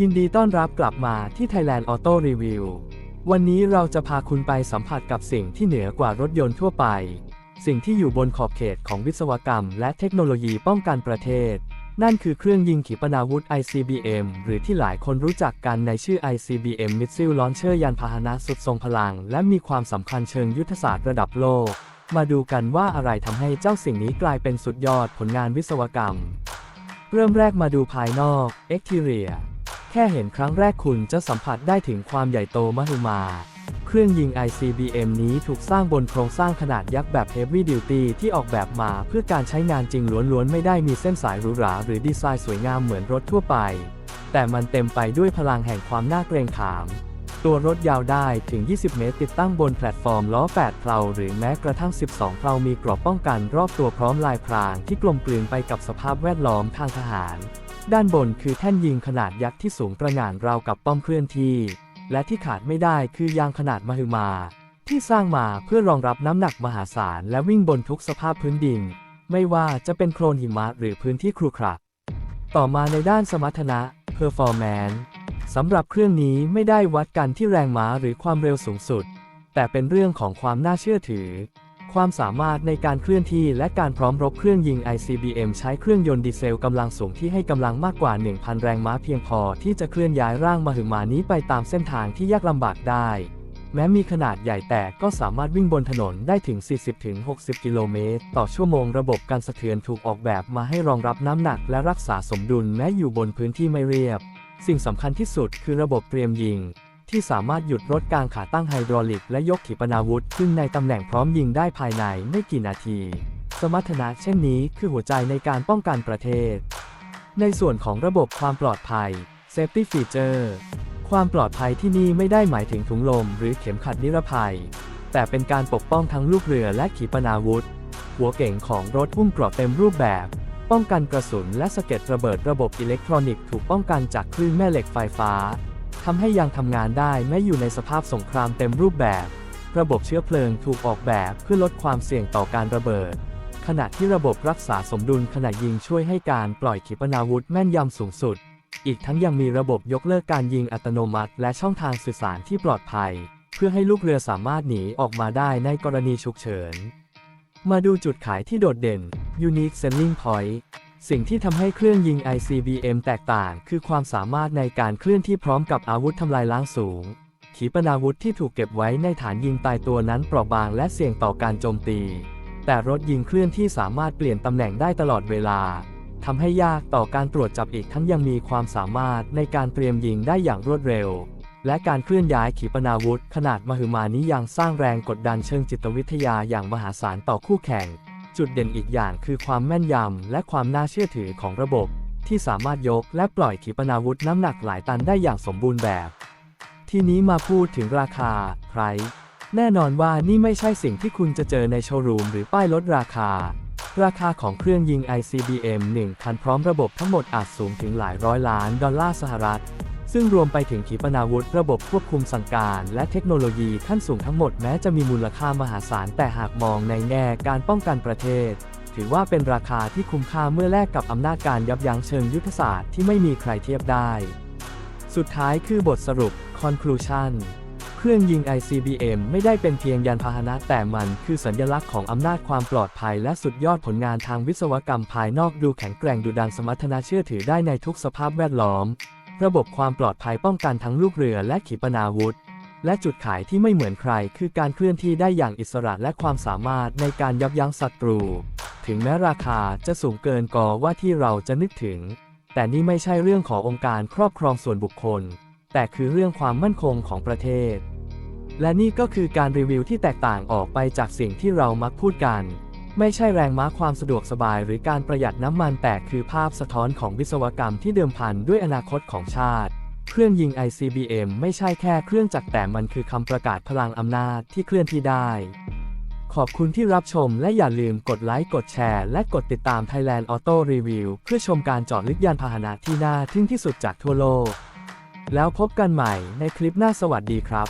ยินดีต้อนรับกลับมาที่ Thailand Auto Review วันนี้เราจะพาคุณไปสัมผัสกับสิ่งที่เหนือกว่ารถยนต์ทั่วไป สิ่งที่อยู่บนขอบเขตของวิศวกรรม และเทคโนโลยีป้องกันประเทศ นั่นคือเครื่องยิงขีปนาวุธ ICBM หรือที่หลายคนรู้จักกันในชื่อ ICBM Missile Launcher ยานพาหนะสุดทรงพลัง และมีความสำคัญเชิงยุทธศาสตร์ระดับโลก มาดูกันว่าอะไรทำให้เจ้าสิ่งนี้กลายเป็นสุดยอดผลงานวิศวกรรม เริ่มแรกมาดูภายนอก Exterior แค่เห็นครั้งแรกคุณจะสัมผัสได้ถึงความใหญ่โตมหึมา เครื่องยิง ICBM นี้ถูกสร้างบนโครงสร้างขนาดยักษ์แบบ Heavy Duty ที่ออกแบบมาเพื่อการใช้งานจริงล้วนๆ ไม่ได้มีเส้นสายหรูหราหรือดีไซน์สวยงามเหมือนรถทั่วไป แต่มันเต็มไปด้วยพลังแห่งความน่าเกรงขาม ตัวรถยาวได้ถึง 20 เมตร ติดตั้งบนแพลตฟอร์มล้อ 8 เพลาหรือแม้กระทั่ง 12 เพลามีกรอบป้องกันรอบตัวพร้อมลายพรางที่กลมกลืนไปกับสภาพแวดล้อมทางทหาร ด้านบนคือแท่นยิงขนาดยักษ์ที่สูงประหง่านราวกับป้อมเคลื่อนที่ และที่ขาดไม่ได้คือยางขนาดมหึมา ที่สร้างมาเพื่อรองรับน้ำหนักมหาศาลและวิ่งบนทุกสภาพพื้นดิน ไม่ว่าจะเป็นโคลนหิมะหรือพื้นที่ครุขระต่อมาในด้านสมรรถนะ performance สำหรับเครื่องนี้ไม่ได้วัดกันที่แรงม้าหรือความเร็วสูงสุด แต่เป็นเรื่องของความน่าเชื่อถือ ความสามารถในการเคลื่อนที่และการพร้อมรบเครื่องยิง ICBM ใช้เครื่องยนต์ดีเซลกำลังสูงที่ให้กำลังมากกว่า 1,000 แรงม้าเพียงพอที่จะเคลื่อนย้ายร่างมหึมานี้ไปตามเส้นทางที่ยากลำบากได้ แม้มีขนาดใหญ่แต่ก็สามารถวิ่งบนถนนได้ถึง 40-60 กิโลเมตร ต่อชั่วโมงระบบการสะเทือนถูกออกแบบมาให้รองรับน้ำหนักและรักษาสมดุลแม้อยู่บนพื้นที่ไม่เรียบ สิ่งสำคัญที่สุดคือระบบเตรียมยิง ที่สามารถหยุดรถกลางขาตั้งไฮดรอลิกและยกขีปนาวุธขึ้นในตำแหน่งพร้อมยิงได้ภายในไม่กี่นาที สมรรถนะเช่นนี้คือหัวใจในการป้องกันประเทศ ในส่วนของระบบความปลอดภัย Safety Feature ความปลอดภัยที่นี่ไม่ได้หมายถึงถุงลมหรือเข็มขัดนิรภัย แต่เป็นการปกป้องทั้งลูกเรือและขีปนาวุธ หัวเก่งของรถหุ้มเกราะเต็มรูปแบบ ป้องกันกระสุนและสะเก็ดระเบิดระบบอิเล็กทรอนิกส์ถูกป้องกันจากคลื่นแม่เหล็กไฟฟ้า ทำให้ยังทำงานได้แม้อยู่ในสภาพสงครามเต็มรูปแบบ ระบบเชื้อเพลิงถูกออกแบบเพื่อลดความเสี่ยงต่อการระเบิด ขณะที่ระบบรักษาสมดุลขณะยิงช่วยให้การปล่อยขีปนาวุธแม่นยำสูงสุด อีกทั้งยังมีระบบยกเลิกการยิงอัตโนมัติ และช่องทางสื่อสารที่ปลอดภัย เพื่อให้ลูกเรือสามารถหนีออกมาได้ในกรณีฉุกเฉิน มาดูจุดขายที่โดดเด่น Unique Selling Point สิ่งที่ทำให้เครื่องยิง ICBM แตกต่าง คือความสามารถในการเคลื่อนที่พร้อมกับอาวุธทำลายล้างสูง ขีปนาวุธที่ถูกเก็บไว้ในฐานยิงตายตัวนั้นเปราะบางและเสี่ยงต่อการโจมตี แต่รถยิงเคลื่อนที่สามารถเปลี่ยนตำแหน่งได้ตลอดเวลาทำให้ยากต่อการตรวจจับอีกทั้งยังมีความสามารถในการเตรียมยิงได้อย่างรวดเร็ว และการเคลื่อนย้ายขีปนาวุธ ขนาดมหึมานี้ยังสร้างแรงกดดันเชิงจิตวิทยาอย่างมหาศาลต่อคู่แข่ง จุดเด่นอีกอย่างคือความแม่นยำและความน่าเชื่อถือของระบบ ที่สามารถยกและปล่อยขีปนาวุธน้ำหนักหลายตันได้อย่างสมบูรณ์แบบ ทีนี้มาพูดถึงราคา price แน่นอนว่านี่ไม่ใช่สิ่งที่คุณจะเจอในโชว์รูมหรือป้ายลดราคา ราคาของเครื่องยิง ICBM 1คันพร้อมระบบทั้งหมดอาจสูงถึงหลายร้อยล้านดอลลาร์สหรัฐ ซึ่งรวมไปถึงขีปนาวุธระบบควบคุมสั่งการ และเทคโนโลยีขั้นสูงทั้งหมดแม้จะมีมูลค่ามหาศาลแต่หากมองในแง่การป้องกันประเทศ ถือว่าเป็นราคาที่คุ้มค่าเมื่อแลกกับอำนาจการยับยั้งเชิงยุทธศาสตร์ที่ไม่มีใครเทียบได้ สุดท้ายคือบทสรุป conclusion เครื่องยิง ICBM ไม่ได้เป็นเพียงยานพาหนะแต่มันคือสัญลักษณ์ของอำนาจความปลอดภัย และสุดยอดผลงานทางวิศวกรรมภายนอกดูแข็งแกร่งดุดันสมรรถนะเชื่อถือได้ในทุกสภาพแวดล้อม ระบบความปลอดภัยป้องกันทั้งลูกเรือและขีปนาวุธ และจุดขายที่ไม่เหมือนใคร คือการเคลื่อนที่ได้อย่างอิสระและความสามารถในการยับยั้งศัตรู ถึงแม้ราคาจะสูงเกินกว่าว่าที่เราจะนึกถึง แต่นี่ไม่ใช่เรื่องขององค์การครอบครองส่วนบุคคล แต่คือเรื่องความมั่นคงของประเทศ และนี่ก็คือการรีวิวที่แตกต่างออกไปจากสิ่งที่เรามักพูดกัน ไม่ใช่แรงม้าความสะดวกสบายหรือการประหยัดน้ำมันแต่คือภาพสะท้อนของวิศวกรรมที่เดิมพันด้วยอนาคตของชาติ เครื่องยิง ICBM ไม่ใช่แค่เครื่องจักรแต่มันคือคำประกาศพลังอำนาจที่เคลื่อนที่ได้ ขอบคุณที่รับชมและอย่าลืมกดไลค์ กดแชร์ และกดติดตาม Thailand Auto Review เพื่อชมการจอดลึกยานพาหนะที่น่าทึ่งที่สุดจากทั่วโลก แล้วพบกันใหม่ในคลิปหน้าสวัสดีครับ